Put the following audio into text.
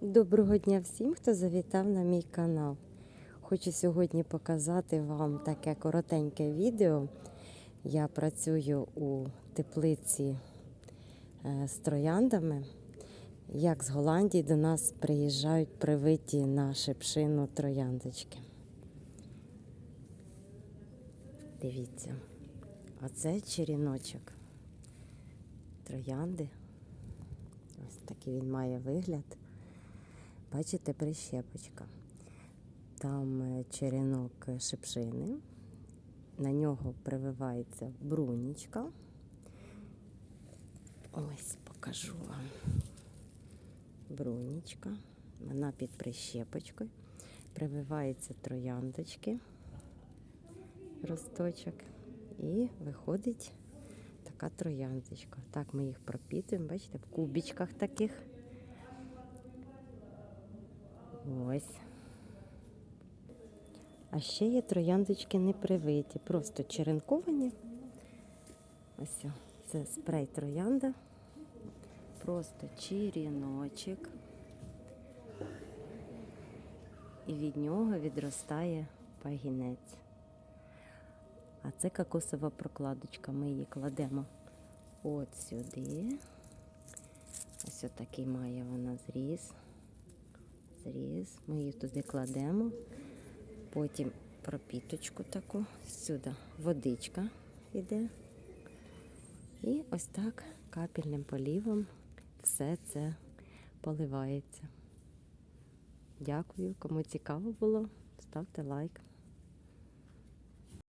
Доброго дня всім, хто завітав на мій канал. Хочу сьогодні показати вам таке коротеньке відео. Я працюю у теплиці е, з трояндами. Як з Голландії до нас приїжджають привиті на шипшину трояндочки. Дивіться, оце черіночок троянди. Ось такий він має вигляд. Бачите, прищепочка. Там е, черенок е, шипшини, на нього прививається брунічка. Ось покажу вам. Брунічка. Вона під прищепочкою. Прививаються трояндочки, росточок. І виходить така трояндочка. Так ми їх пропітуємо, бачите, в кубічках таких. Ось. А ще є трояндочки не привиті, просто черенковані. Ось це спрей троянда. Просто черіночок. І від нього відростає пагінець. А це кокосова прокладочка. Ми її кладемо от сюди. Ось отакий має вона зріз зріз. Ми її туди кладемо. Потім пропіточку таку, сюди водичка йде. І ось так капельним полівом все це поливається. Дякую, кому цікаво було, ставте лайк.